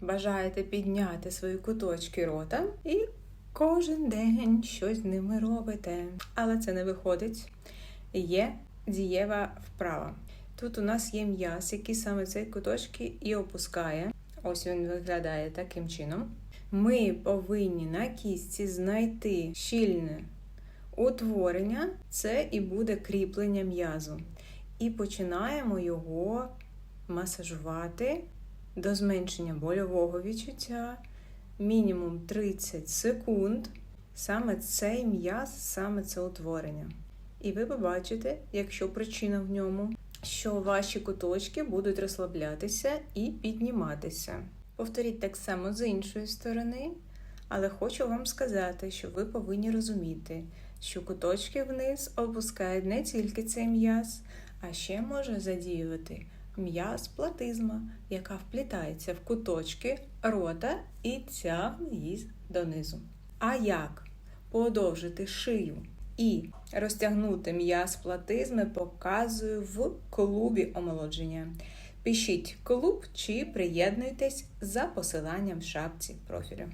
Бажаєте підняти свої куточки рота і кожен день щось з ними робите. Але це не виходить. Є дієва вправа. Тут у нас є м'яз, який саме цей куточки і опускає. Ось він виглядає таким чином. Ми повинні на кістці знайти щільне утворення, це і буде кріплення м'язу. І починаємо його масажувати до зменшення больового відчуття мінімум 30 секунд. Саме цей м'яз, саме це утворення. І ви побачите, якщо причина в ньому, що ваші куточки будуть розслаблятися і підніматися. Повторіть так само з іншої сторони, але хочу вам сказати, що ви повинні розуміти, що куточки вниз опускають не тільки цей м'яз, а ще може задіювати м'яз платизма, яка вплітається в куточки рота і тягне її донизу. А як подовжити шию і розтягнути м'яз платизми, показую в клубі омолодження. Пишіть клуб чи приєднуйтесь за посиланням в шапці профілю.